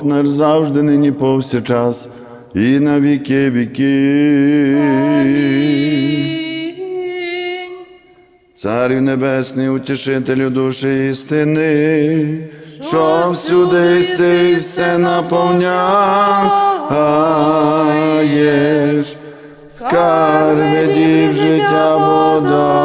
Бог наш завжди, нині повсякчас, і на віки віки. Царю Небесний, утішителю душі істини, що всюди си все наповняєш, скарби дів життя подателю.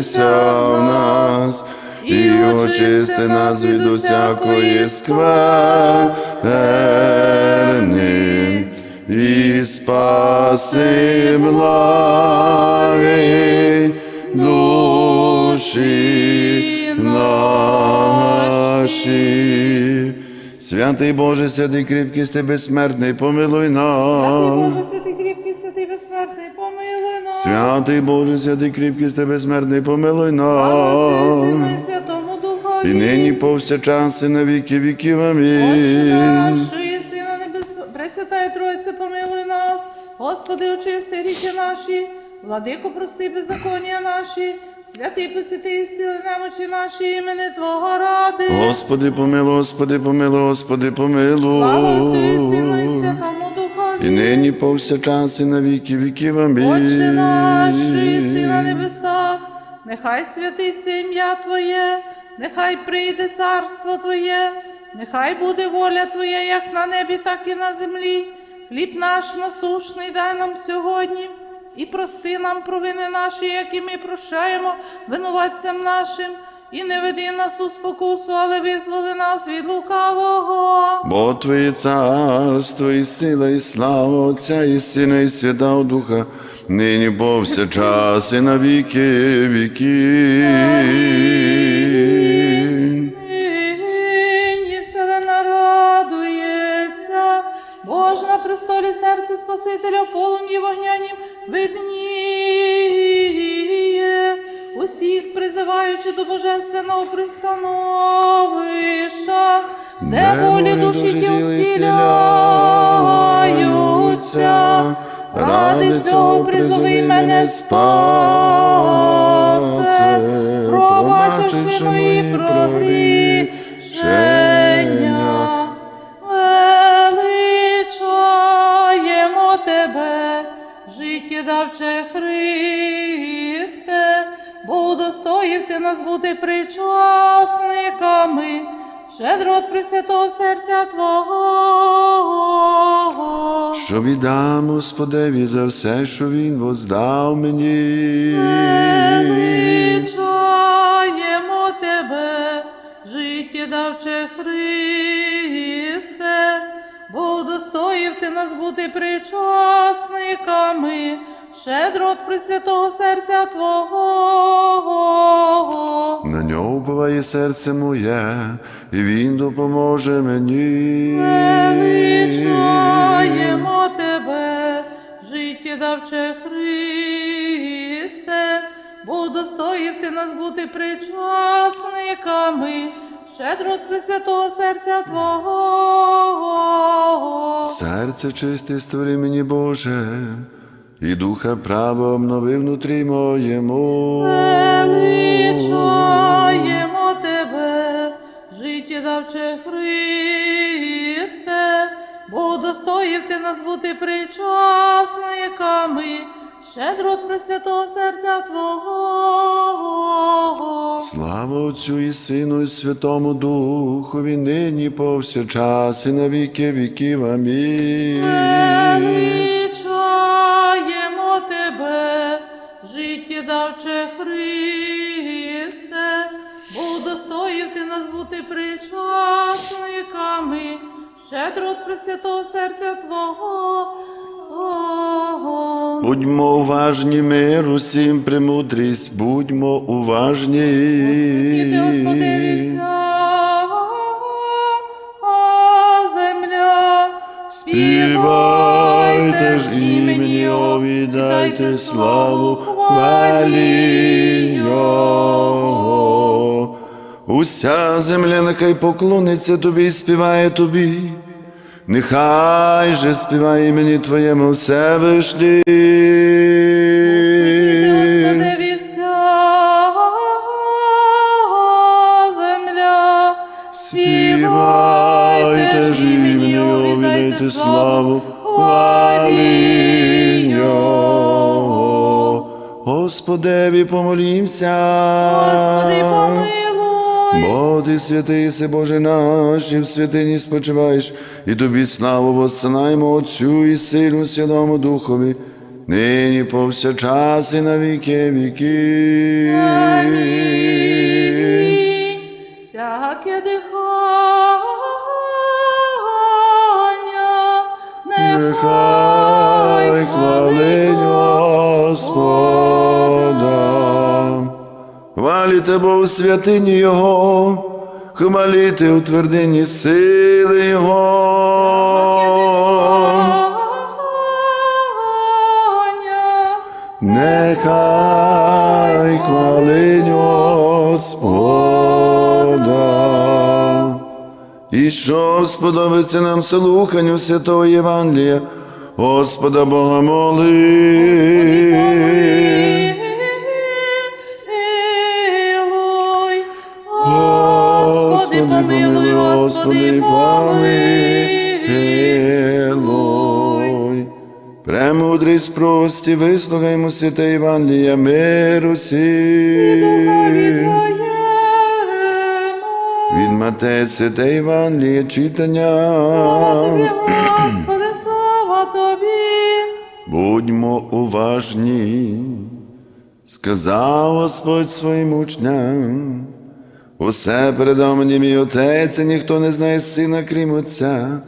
Вселися в нас і очисти нас від усякої скверни, і спаси благи душі наші. Святий Боже, святий кріпкий, безсмертний, помилуй нам. Святий Боже, святий кріпкий, помилуй Слава Отцю і Сину нам. і нині повсякчас і на віки віків. Отче Амінь. наш, що єси на небес, Пресвятая Тройце, помилуй нас. Господи, очисти гріхи наші, владико, прости беззаконня наші, святий посвятий, зціли немочі наші, імени Твого ради. Господи, помилуй, Господи, помилуй, Господи, Слава Отцю і Сину і помилуй. Святому. І нині повсякчас і на віки віків. Отче наш, єси на небесах, нехай святиться ім'я Твоє, нехай прийде царство Твоє, нехай буде воля Твоя, як на небі, так і на землі. Хліб наш насушний дай нам сьогодні, і прости нам провини наші, які ми прощаємо винуватцям нашим, і не веди нас у спокусу, але визволи нас від лукавого. Бо Твоє царство і сила, і слава Отця, і Сина, і Святого Духа, нині повсякчас і на віки віків. Призиваючи до божественного пристановища, де волі душі тіл сіляються. Ради цього призови мене спасе, пробачивши мої прогрішення. Величаємо тебе, життєдавче Христе, бо ти нас бути причасниками, щедро от Пресвятого серця Твого. Що віддам Господеві за все, що Він воздав мені. Величаємо тебе, життєдавче Христе, бо удостоїв ти нас бути причасниками, щедро от Пресвятого серця Твого. На нього вбиває серце моє, і Він допоможе мені. Величаємо тебе, життєдавче Христе, бо удостоїв ти нас бути причасниками, щедро от Пресвятого серця Твого. Серце чисте створи мені, Боже, і духа право обнови внутрі моєму. Величаємо тебе, життєдавче Христе, бо удостоїв ти нас бути причасниками, щедро Пресвятого серця Твого. Слава Отцю і Сину, і Святому Духові, нині повсякчас і на віки віків. Амінь. Щедро от Пресвятого серця Твого. Будьмо уважні, мир усім премудрість, будьмо уважні. Господи, вся земля, Співайте ж імені Його, віддайте славу хвалі Його. Уся земля нехай поклониться тобі і співає тобі нехай же співає імені Твоєму Всевишній. Господи, вся земля, співайте ж імені, увідайте славу, Аліньо. Господеві помолімся. Господи, помилуй. Бо ти святий, єси Боже наш, і в святині спочиваєш, і тобі славу воссилаємо Отцю і Сину, Святому Духові, нині повсякчас і на віки віки. Амінь. Всяке дихання, Нехай хвалить Господа. Хваліте Бо в святині Його, хваліте у твердині сили Його. Нехай хвалить Господа. І що сподобається нам слуханню Святого Євангелія, Господа Бога моли. Господи, помилуй, Господи, помилуй. Премудрий спрості, вислухаймо святе Євангелія миру. Твоєму. Від Матея святе Євангеліє читання. Тобі, Господи, слава Тобі. Будьмо уважні, сказав Господь своїм учням. Усе передав мені мій отець, і ніхто не знає сина, крім Отця,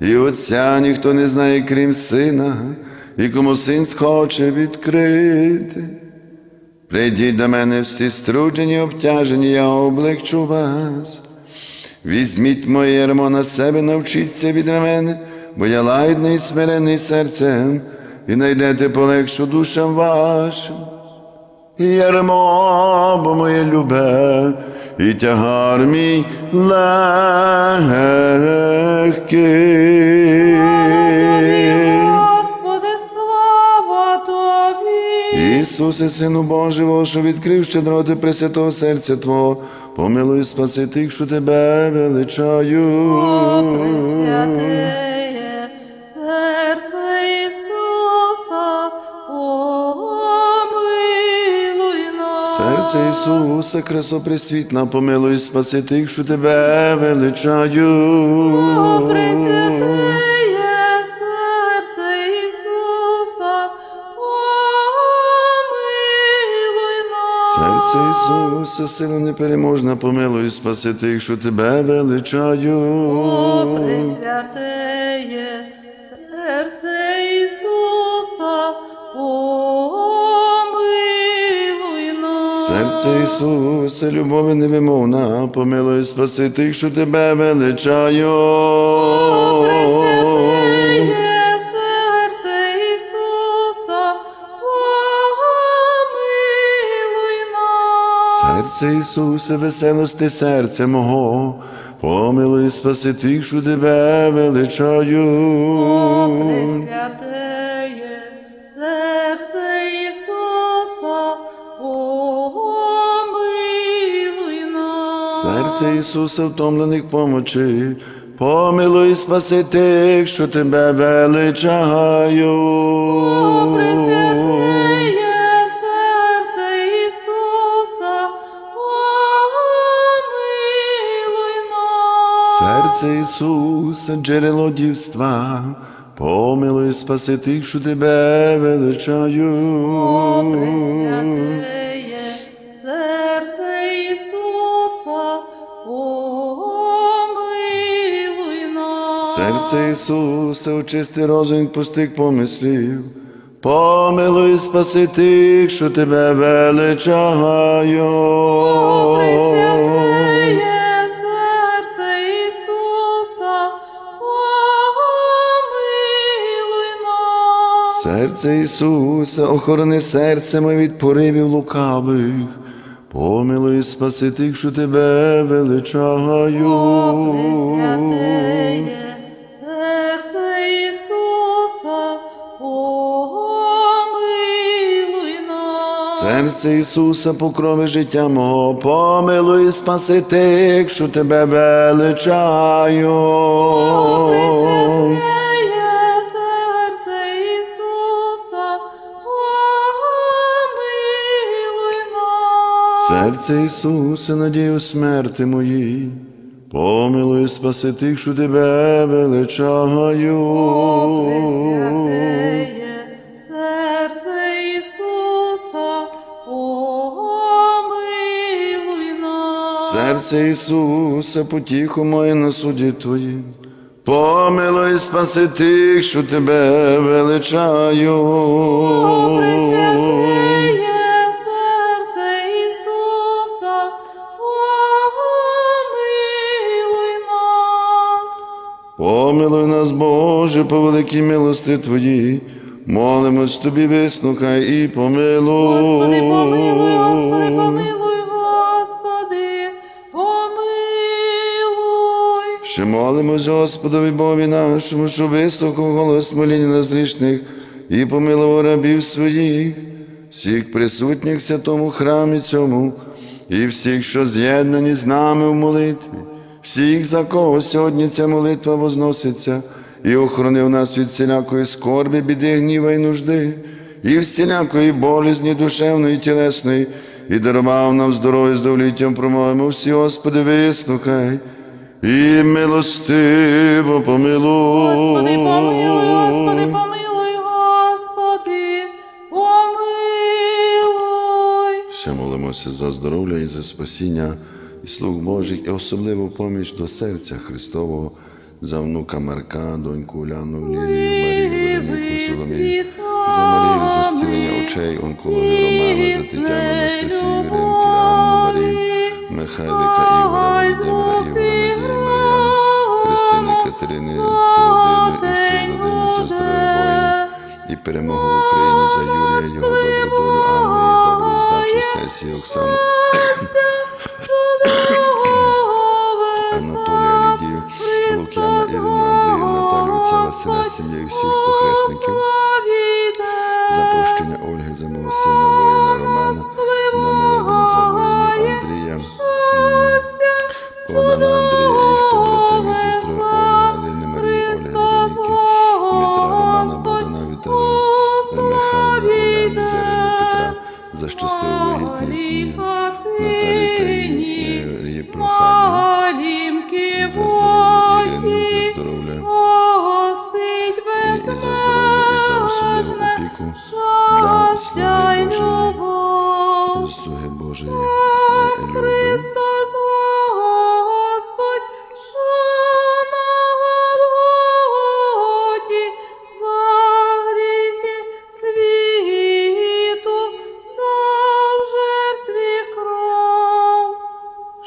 і Отця ніхто не знає, крім сина, і кому син схоче відкрити. Прийдіть до мене всі струджені, обтяжені, я облегчу вас. Візьміть моє ярмо на себе, навчіться від мене, бо я лагідний і смирений серцем, і найдете полегшу душам вашим. Ярмо, бо моє любе, і тягар мій легкий. Господи, слава Тобі. Ісусе, Сину Божий, що відкрив щедроти Пресвятого серця Твого, помилуй спаси тих, що тебе величаю. Ісуса, красо пресвітла, помилуй спаси тих, що тебе величаю. Серце Ісуса, сила непереможна, помилуй спаси тих, що тебе величаю. О, Пресвятеє Серце Ісуса, любові невимовна, помилуй спаси тих, що тебе величаю. Серце Ісуса, помилуй нас. Серце Ісуса, веселости серця мого, помилуй спаси тих, що тебе величаю. Серце Ісуса, втомлених помочи, помилуй спаси тих, що тебе величаю. О, серце Ісуса, помилуй нас. Серце Ісуса, джерело дівства, помилуй спаси тих, що тебе величаю. О, Серце Ісуса, очисти розум пустих помислів, помилуй спаси тих, що тебе величаю. Серце Ісуса, охорони серце моє від поривів лукавих, помилуй спаси тих, що тебе величаю. Серце Ісуса, покрови життя мого, помилуй спаси тих, що тебе величаю. Серце Ісуса, надію смерти моїй, помилуй, спаси тих, що тебе величаю. Серце Ісуса, потіху моє на суді Твоїм. Помилуй, спаси тих, що тебе величаю. Серце Ісуса, помилуй нас. Помилуй нас, Боже, по великій милости Твоїй. Молимось Тобі, вислухай і помилуй. Господи, помилуй, Господи, помилуй, Ще молимось Господові Бові нашому, що вислухав голос моління нас грішних і помилував рабів своїх, всіх присутніх в святому храмі цьому, і всіх, що з'єднані з нами в молитві, всіх, за кого сьогодні ця молитва возноситься, і охоронив нас від всілякої скорби, біди, гніва й нужди, і всілякої болізні душевної і тілесної, і дарував нам здоров'я з довліттям промовимо всі, Господи, вислухай. І милостиво помилуй. Господи, помилуй, Господи, помилуй, Господи, помилуй. Ще молимося за здоров'я і за спасіння і слуг Божих, і особливу поміч до серця Христового, за внука Марка, доньку Уляну, Лілію, Марію, Вероніку, Соломію, за Марію, за зцілення очей, онкологію Романа, за Тетяну, Анастасію, перемогу в Україні, за Юрія, його добру долю, Анну, і добру здачу сесії, Оксану, Анатолія, Лідію, Лук'яна, Ірину, Андрію, Наталію, отця Василя, сім'ї всіх похресників,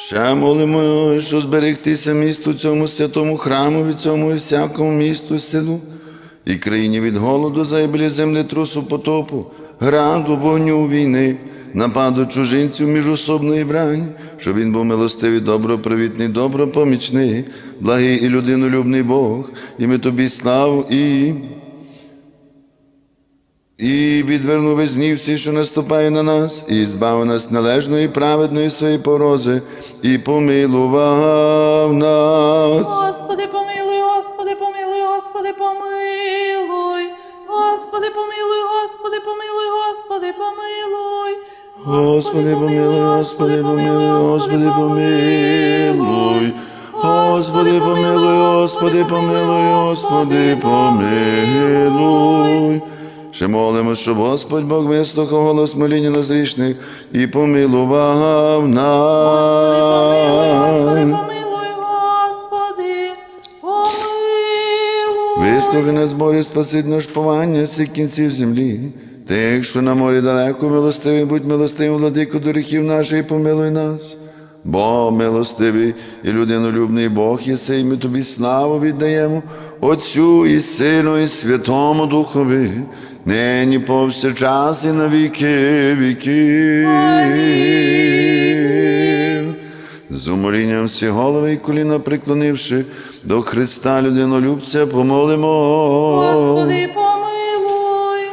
Ще молимо, що зберегтися місту цьому святому храму, від цьому і всякому місту, селу, і країні від голоду, загибелі землетрусу, потопу, граду, вогню, війни, нападу чужинців, міжособної брань, щоб він був милостивий, добропривітний, добропомічний, благий і людинолюбний Бог, і ми тобі славу і. І відвернув весь гнів всі, що наступає на нас, і збав нас належної праведної своєї порози, і помилував нас. Господи, помилуй, Господи, помилуй, Господи, помилуй. Господи, помилуй, Господи, помилуй, Господи, помилуй. Господи, помилуй, Господи, помилуй, Господи, помилуй. Господи, помилуй, Господи, помилуй, Господи, помилуй. Ще молимо, щоб Господь Бог вислухав голос моління нас грішних і помилував Господи, нас. помилуй, Господи, помилуй. Вислухай на зборі спасительного шпування всіх кінців землі. Тих, що на морі далеко, милостивий, будь милостивим, владику до гріхів наших, і помилуй нас. Бо милостивий і людинолюбний Бог єси, і ми тобі славу віддаємо, Отцю і Сину, і Святому Духові, нині повсякчас і на віки віків. З умолінням всі голови і коліна приклонивши до Христа людинолюбця, помолимо. Господи, помилуй.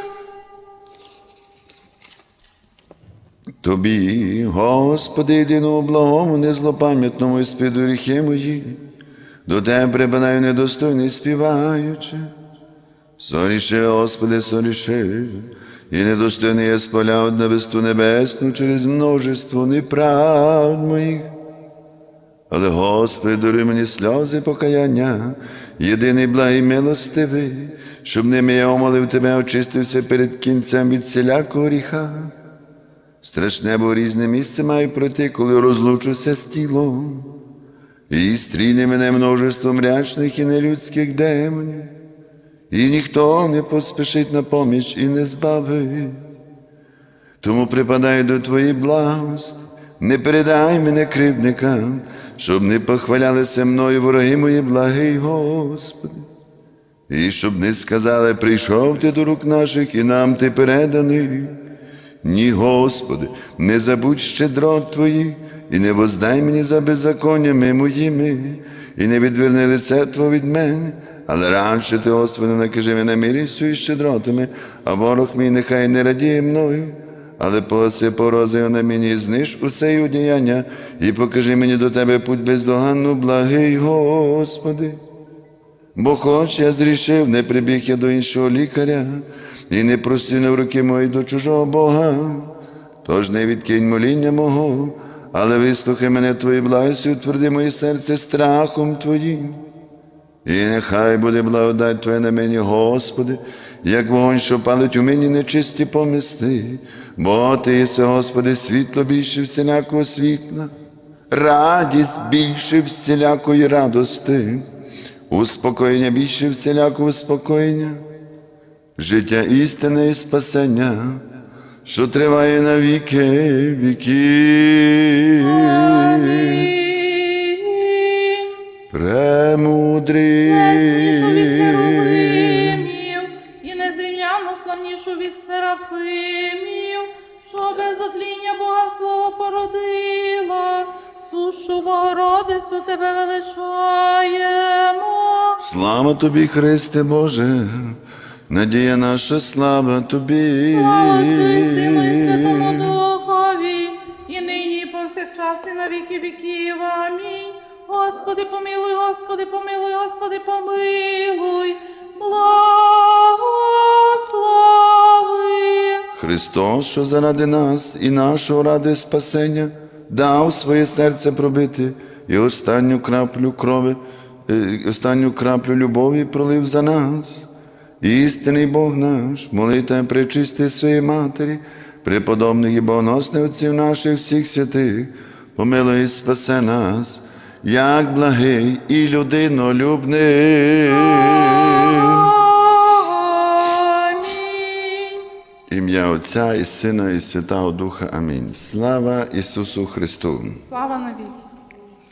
Тобі, Господи, єдиному благому, незлопам'ятному і спіду гріхи мої, до Тебе прибинаю недостойний співаючи. Соріше, Господи, соріше, і недостойний я спаляв на весту небесну через множество неправд моїх. Але Господи, даруй мені сльози покаяння, єдиний благий милостивий, щоб ними я омолив тебе, очистився перед кінцем від всілякого гріха. Страшне, бо різне місце маю пройти, коли розлучуся з тілом, і стріне мене множество мрячних і нелюдських демонів, і ніхто не поспішить на поміч і не збавить. Тому припадаю до Твоєї благости, не передай мене кривдникам, щоб не похвалялися мною вороги мої, благий Господи. І щоб не сказали, прийшов ти до рук наших, і нам ти переданий. Ні, Господи, не забудь щедрот Твої, і не воздай мені за беззаконнями моїми, і не відверни лице Твого від мене, але радше ти, Господи, накажи мене милістю і щедротами, а ворог мій нехай не радіє мною. Але погаси порози на мені, зниж усе й одіяння, і покажи мені до тебе путь бездоганну, благий Господи. Бо хоч я зрішив, не прибіг я до іншого лікаря, і не простягнув руки мої до чужого Бога. Тож не відкинь моління мого, але вислухай мене Твої благості, утверди моє серце страхом Твоїм. І нехай буде благодать Твоя на мені, Господи, як вогонь, що палить у мені нечисті помисли, бо Ти єси, Господи, світло більше всілякого світла, радість більше всілякої радости, успокоєння більше всілякого успокоєння, життя істини і спасення, що триває на віки віків. Премудрий. Найсильнішу від херовимів і незрівняно славнішу від серафимів, що без отління Бога Слово породила, сущу Богородицю тебе величаємо. Слава тобі, Христе Боже, надія наша, слава тобі. Слава і і Святому Духові, і нині, і повсякчас, і на віки віків. Амінь. Господи, помилуй, Господи, помилуй, Господи, помилуй, благослови. Христос, що заради нас і нашого ради спасення, дав своє серце пробити і останню краплю крови, е, останню краплю любові пролив за нас. Істинний Бог наш, молита пречисти своєї Матері, преподобних і богоносних отців наших всіх святих, помилуй і спасе нас, як благий і людинолюбний. Ім'я Отця і Сина, і Святого Духа. Амінь. Слава Ісусу Христу! Слава навіки.